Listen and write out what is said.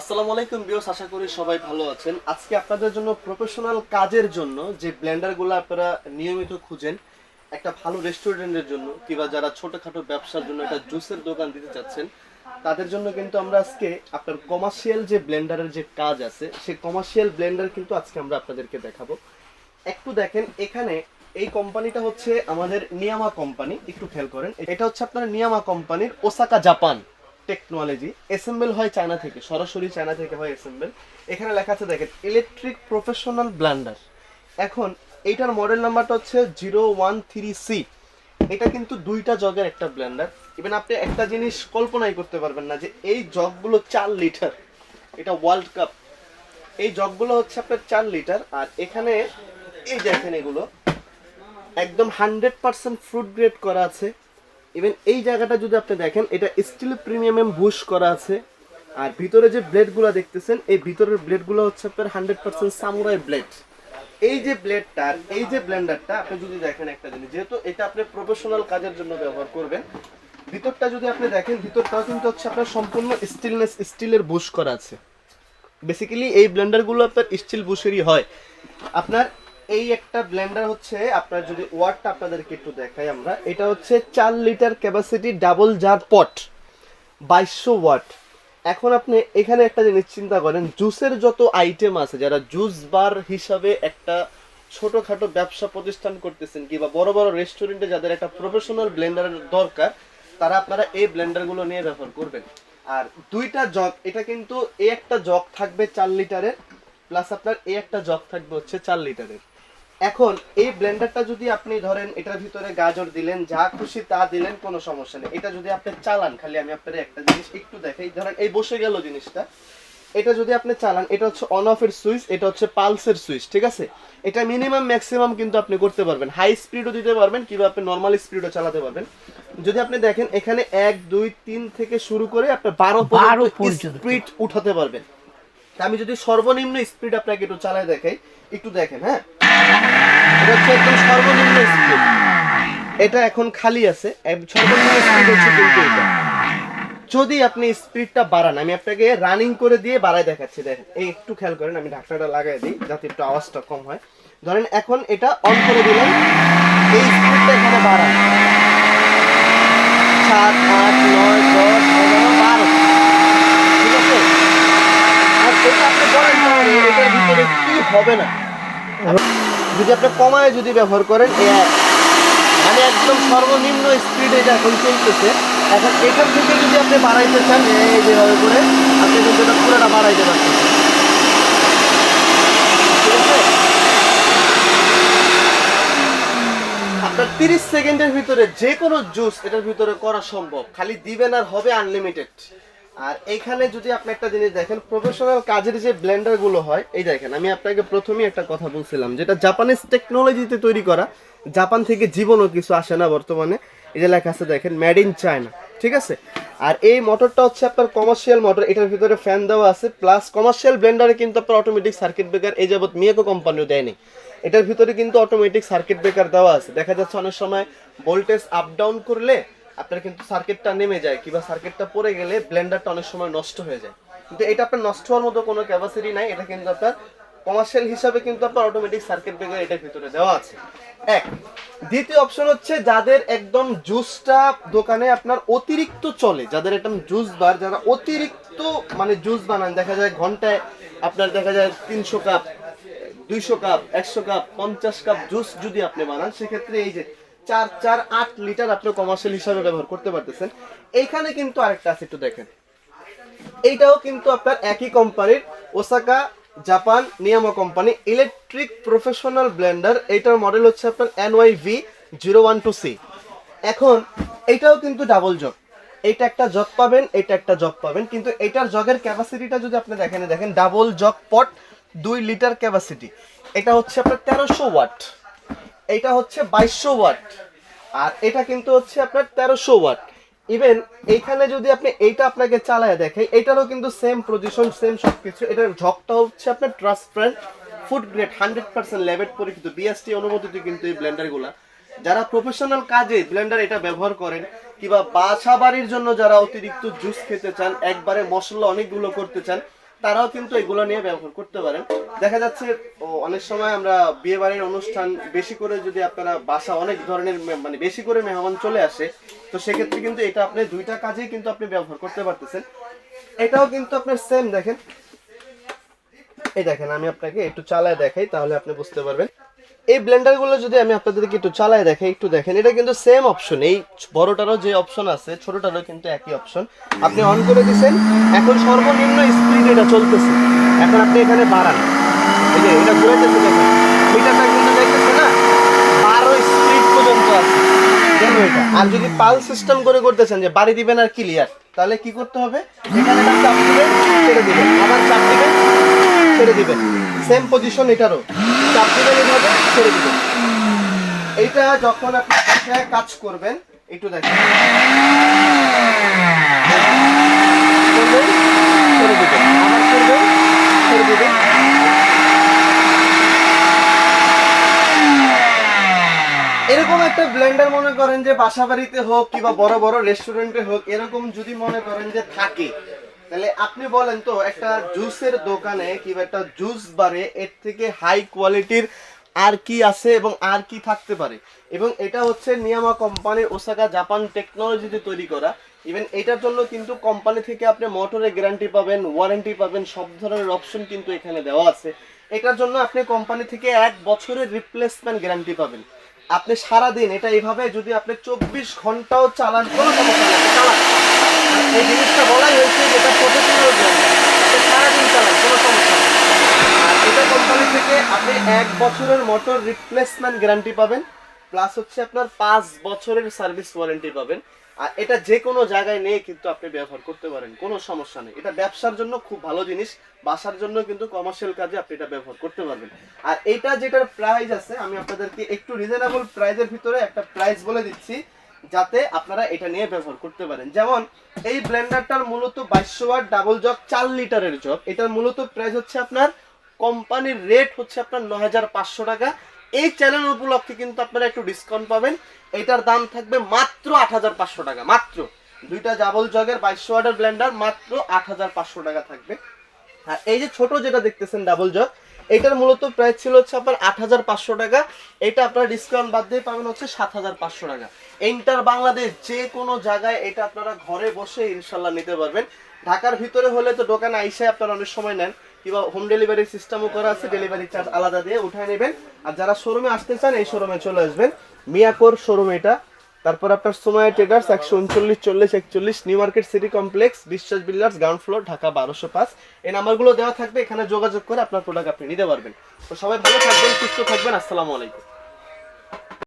আসসালামু আলাইকুম বিয়স আশা করি সবাই ভালো আছেন। আজকে আপনাদের জন্য প্রফেশনাল কাজের জন্য যে ব্লেন্ডারগুলো আপনারা নিয়মিত খুঁজেন, একটা ভালো রেস্টুরেন্টের জন্য কিংবা যারা ছোটখাটো ব্যবসার জন্য একটা জুসের দোকান দিতে চাচ্ছেন, তাদের জন্য কিন্তু আমরা আজকে আপনার কমার্শিয়াল যে ব্লেন্ডারের যে কাজ আছে, সেই কমার্শিয়াল ব্লেন্ডার কিন্তু আজকে আমরা আপনাদেরকে দেখাবো। একটু দেখেন, এখানে এই কোম্পানিটা হচ্ছে আমাদের নিয়ামা কোম্পানি একটু খেয়াল করেন। এটা হচ্ছে আপনার নিয়ামা কোম্পানির ওসাকা, জাপান। টেকনোলজি অ্যাসেম্বল হয় চায়না থেকে, সরাসরি চায়না থেকে হয় অ্যাসেম্বল এখানে লেখা আছে, দেখেন ইলেকট্রিক প্রফেশনাল ব্লান্ডার এখন, এইটার মডেল নাম্বারটা হচ্ছে জিরো ওয়ান থ্রি সি এটা কিন্তু দুইটা জগের একটা ব্লেন্ডার ইভেন আপনি একটা জিনিস কল্পনাই করতে পারবেন না যে এই জগগুলো চার লিটার। এটা ওয়ার্ল্ড কাপ এই জগগুলো হচ্ছে আপনার চার লিটার, আর এখানে এই দেখেন এগুলো। একদম হান্ড্রেড পার্সেন্ট ফ্রুট গ্রেড করা আছে। ইভেন এই জায়গাটা যদি আপনি দেখেন, এটা স্টিল প্রিমিয়াম বুশ করা আছে। আর ভিতরে যে ব্লেডগুলো দেখতেছেন, এই ভিতরের ব্লেডগুলো হচ্ছে আপনার হান্ড্রেড পার্সেন্ট সামুরাই ব্লেড এই যে ব্লেডটা এই যে ব্লেন্ডারটা আপনি যদি দেখেন একটা জিনিস, যেহেতু এটা আপনি প্রফেশনাল কাজের জন্য ব্যবহার করবেন, ভিতরটা যদি আপনি দেখেন, ভিতরটাও কিন্তু হচ্ছে আপনার সম্পূর্ণ স্টিলনেস স্টিলের বুশ করা আছে। বেসিক্যালি এই ব্লেন্ডারগুলো আপনার স্টিল বুশেরই হয়। আপনার এই একটা ব্লেন্ডার হচ্ছে আপনার যদি ওয়াটটা আপনাদেরকে একটু দেখাই আমরা, এটা হচ্ছে চার litre capacity double jar pot বাইশশো ওয়াট। এখন আপনি এখানে একটা জিনিস চিন্তা করেন, জুসের যত আইটেম আছে, যারা জুস বার হিসাবে একটা ছোটখাটো ব্যবসা প্রতিষ্ঠান করতেছেন কিংবা বড় বড় রেস্টুরেন্টে যাদের একটা প্রফেশনাল ব্লেন্ডারের দরকার, তারা আপনারা এই ব্লেন্ডারগুলো নিয়ে ব্যবহার করবেন। আর দুইটা জগ এটা কিন্তু এই একটা জগ থাকবে চার লিটারের প্লাস আপনার এই একটা জগ থাকবে হচ্ছে চার লিটারের। এখন এই ব্লেন্ডারটা যদি আপনি ধরেন এটার ভিতরে গাজর দিলেন যা খুশি তা দিলেন কোনো সমস্যা নেই। এটা যদি আপনি চালান খালি আমি আপনার একটা জিনিস একটু দেখাই। ধরেন এই বসে গেল জিনিসটা। এটা যদি আপনি চালান এটা হচ্ছে অন অফের সুইচ এটা হচ্ছে পালসের সুইচ ঠিক আছে? এটা মিনিমাম ম্যাক্সিমাম কিন্তু আপনি করতে পারবেন। হাই স্পিডও দিতে পারবেন কিংবা আপনি নর্মাল স্পিডও চালাতে পারবেন। যদি আপনি দেখেন এখানে এক দুই তিন থেকে শুরু করে আপনি বারো 12 পর্যন্ত পর্যন্ত। স্পিড উঠাতে পারবেন। তা আমি যদি সর্বনিম্ন স্পিড আপনাকে একটু চালায় দেখাই একটু দেখেন হ্যাঁ? এটা হচ্ছে একদম সর্বনিম্ন স্পিড এটা এখন খালি আছে। সর্বনিম্ন স্পিড হচ্ছে কিন্তু এটা। যদি আপনি স্পিডটা বাড়ান, আমি আপনাকে রানিং করে দিয়ে বাড়ায় দেখাচ্ছি, দেখেন। এই একটু খেয়াল করেন, আমি ঢাকনাটা লাগাই দিই, যাতে একটু আওয়াজটা কম হয়। ধরেন, এখন এটা অন করে দিলাম। এই স্পিডটা এখানে বাড়ান। সাত, আট, নয়, দশ এগারো বারো। ঠিক আছে? আর এটা আপনি বলেন এটার ভিতরে কি হবে না। যদি আপনি কমায় যদি ব্যবহার করেন মানে একদম সর্বনিম্ন স্পিডে এটা এখন চলতেছে, এখন এখান থেকে যদি আপনি বাড়াইতে চান যেভাবে করে, আপনি কিন্তু এটা পুরোটা বাড়াইতে পারছেন আপনার তিরিশ সেকেন্ডের ভিতরে যে কোনো জুস এটার ভিতরে করা সম্ভব। খালি দিবেন আর হবে আনলিমিটেড আর এখানে যদি আপনি একটা জিনিস দেখেন প্রফেশনাল কাজের যে ব্লেন্ডারগুলো হয়, এই দেখেন, আমি আপনাকে প্রথমেই একটা কথা বলছিলাম, যেটা জাপানিজ টেকনোলজিতে তৈরি করা জাপান থেকে জীবনও কিছু আসে না বর্তমানে। এই যে লেখা আছে, দেখেন মেড ইন চায়না ঠিক আছে? আর এই মোটরটা হচ্ছে আপনার কমার্শিয়াল মোটর এটার ভিতরে ফ্যান দেওয়া আছে প্লাস কমার্শিয়াল ব্লেন্ডারে কিন্তু আপনার অটোমেটিক সার্কিট ব্রেকার এই যাবত মিয়াকো কোম্পানিও দেয়নি। এটার ভিতরে কিন্তু অটোমেটিক সার্কিট ব্রেকার দেওয়া আছে। দেখা যাচ্ছে অনেক সময় ভোল্টেজ আপ ডাউন করলে আপনার কিন্তু সার্কিটটা নেমে যায় কিংবা সার্কিটটা পড়ে গেলে ব্লেন্ডারটা অনেক সময় নষ্ট হয়ে যায়। কিন্তু এটা আপনার নষ্ট হওয়ার মতো কোনো ক্যাপাসিটি নাই, এটা কিন্তু আপনার কমার্শিয়াল হিসাবে কিন্তু আপনার অটোমেটিক সার্কিট ব্রেকার এটার ভিতরে দেওয়া আছে। এক, দ্বিতীয় অপশন হচ্ছে যাদের একদম জুসটা দোকানে আপনার অতিরিক্ত চলে, যাদের একদম জুস বার যারা অতিরিক্ত মানে জুস বানান, দেখা যায় ঘন্টায় আপনার দেখা যায় তিনশো কাপ দুইশো কাপ একশো কাপ পঞ্চাশ কাপ জুস যদি আপনি বানান, সেক্ষেত্রে এই যে চার চার, আট লিটার আপনি কমার্শিয়াল হিসাবে ব্যবহার করতে পারতেছেন। এইখানে কিন্তু আরেকটা আছে একটু দেখেন। এইটাও কিন্তু আপনার একই কোম্পানির ওসাকা জাপান নিয়ামো কোম্পানি ইলেকট্রিক প্রফেশনাল ব্লেন্ডার এইটার মডেল হচ্ছে আপনার NY V zero one two C এখন এইটাও কিন্তু ডাবল জগ এইটা একটা জগ পাবেন এটা একটা জগ পাবেন। কিন্তু এটার জগের ক্যাপাসিটিটা যদি আপনি দেখেন দেখেন ডাবল জগ পট দুই লিটার ক্যাপাসিটি এটা হচ্ছে আপনার তেরোশো ওয়াট। এটা হচ্ছে বাইশশো ওয়াট। আর এটা কিন্তু হচ্ছে আপনার তেরোশো ওয়াট। ইভেন এইখানে যদি আপনি এইটা আপনাকে চালায় দেখে এটারও কিন্তু সেম পজিশন সেম সব কিছু এটার ঝকটা হচ্ছে আপনার transparent food grade hundred percent ল্যাবেট পরীক্ষিত বিএসটি অনুমোদিত কিন্তু এই ব্লেন্ডারগুলা। যারা প্রফেশনাল কাজে ব্লেন্ডার এটা ব্যবহার করেন, কিংবা বাসা বাড়ির জন্য যারা অতিরিক্ত জুস খেতে চান, একবারে মশলা অনেকগুলো করতে চান তারাও কিন্তু এগুলো নিয়ে ব্যবহার করতে পারেন। দেখা যাচ্ছে অনেক সময় আমরা বিয়ে বাড়ির অনুষ্ঠান বেশি করে যদি আপনারা বাসা অনেক ধরনের মানে বেশি করে মেহমান চলে আসে, তো সেক্ষেত্রে কিন্তু এটা আপনি দুইটা কাজেই কিন্তু আপনি ব্যবহার করতে পারতেছেন। এটাও কিন্তু আপনার সেম দেখেন। এই দেখেন, আমি আপনাকে একটু চালায় দেখাই, তাহলে আপনি বুঝতে পারবেন। এই ব্লেন্ডারগুলো যদি আমি আপনাদেরকে একটু চালায় দেখাই, একটু দেখেন, এটা কিন্তু সেম অপশন এই বড়টারও যে অপশন আছে, ছোটটারও কিন্তু একই অপশন আপনি অন করে দিছেন, এখন সর্বনিম্ন স্পিড এটা চলতেছে। এখন আপনি এখানে বাড়ান। এই যে, এটা ঘুরাইতেছে দেখেন। মিটারটা কিন্তু দেখতেছে না, বারো স্পিড পর্যন্ত আছে। দেখো এটা। আর যদি পাল সিস্টেম করে করতেছেন যে বাড়ি দিবেন আর ক্লিয়ার তাহলে কি করতে হবে? এখানে একটা চাপ দিবেন, ছেড়ে দিবেন। আবার চাপ দিবেন, ছেড়ে দিবেন। সেম পজিশন এটারও। এইটা যখন আপনি কাজ করবেন, একটু দেখেন। এরকম একটা ব্লেন্ডার মনে করেন যে বাসা বাড়িতে হোক কিংবা বড় বড় রেস্টুরেন্টে হোক, এরকম যদি মনে করেন যে থাকে তাহলে আপনি বলেন তো, একটা জুসের দোকানে কিংবা একটা জুস বারে এর থেকে হাই কোয়ালিটির আর কি আছে এবং আর কি থাকতে পারে? এবং এটা হচ্ছে নিয়ামা কোম্পানির ওসাকা জাপান টেকনোলজিতে তৈরি করা। ইভেন এটার জন্য কিন্তু কোম্পানি থেকে আপনি মোটরের গ্যারান্টি পাবেন ওয়ারেন্টি পাবেন, সব ধরনের অপশন কিন্তু এখানে দেওয়া আছে। এটার জন্য আপনি কোম্পানি থেকে এক বছরের রিপ্লেসমেন্ট গ্যারান্টি পাবেন। আপনি সারা দিন এটা এইভাবে যদি আপনি চব্বিশ ঘন্টাও চালান, কোনো সমস্যা নেই চালান। এই জিনিসটা বলাই হয়েছে যেটা প্রফেশনাল সারাদিন চালান, কোনো সমস্যা নেই। এটা কোম্পানি থেকে আপনি এক বছরের মোটর রিপ্লেসমেন্ট গ্যারান্টি পাবেন প্লাস হচ্ছে আপনার পাঁচ বছরের সার্ভিস ওয়ারেন্টি পাবেন। আর এটা যে কোনো জায়গায় নিয়ে কিন্তু আপনি ব্যবহার করতে পারেন, কোনো সমস্যা নেই। এটা ব্যবসার জন্য খুব ভালো জিনিস, বাসার জন্য কিন্তু কমার্শিয়াল কাজে আপনি এটা ব্যবহার করতে পারবেন। আর এটা যেটার প্রাইস আছে, আমি আপনাদেরকে একটু রিজনেবল প্রাইজের ভিতরে একটা প্রাইস বলে দিচ্ছি, যাতে আপনারা এটা নিয়ে ব্যবহার করতে পারেন। যেমন, এই ব্লেন্ডারটার মূলত বাইশশো ওয়াট ডাবল জগ চার লিটারের জগ এটার মূলত প্রাইস হচ্ছে আপনার কোম্পানির রেট হচ্ছে আপনার ন হাজার পাঁচশো টাকা। এই চ্যানেল উপলক্ষে কিন্তু আপনারা একটু ডিসকাউন্ট পাবেন। এটার দাম থাকবে মাত্র আট হাজার পাঁচশো টাকা, মাত্র। দুইটা ডাবল জগের বাইশশো ওয়াটের ব্লেন্ডার মাত্র আট হাজার পাঁচশো টাকা থাকবে। আর এই যে ছোট যেটা দেখতেছেন ডাবল জগ এটার মূলত প্রাইস ছিল হচ্ছে আপনার আট হাজার পাঁচশো টাকা। এটা আপনার ডিসকাউন্ট বাদ দিয়ে পাবেন হচ্ছে সাত হাজার পাঁচশো টাকা। ইন্টার বাংলাদেশ যে কোনো জায়গায় এটা আপনারা ঘরে বসে ইনশাল্লাহ নিতে পারবেন। ঢাকার ভিতরে হলে তো দোকানে আইসে আপনারা অনেক সময় নেন। কিংবা হোম ডেলিভারি সিস্টেমও করা আছে ডেলিভারি চার্জ আলাদা দিয়ে উঠায় নেবেন। আর যারা শোরুমে আসতে চান, এই শোরুমে চলে আসবেন। মিয়াকোর শোরুম এটা। তারপর আপনার সময় ট্রেডার্স, একশো উনচল্লিশ, চল্লিশ, একচল্লিশ, New Market City Complex, Biswas builders ground floor Dhaka বারোশো পাঁচ। এই নাম্বারগুলো দেওয়া থাকবে, এখানে যোগাযোগ করে আপনার প্রোডাক্ট আপনি নিতে পারবেন। তো সবাই ভালো থাকবেন, সুস্থ থাকবেন, আসসালামু আলাইকুম।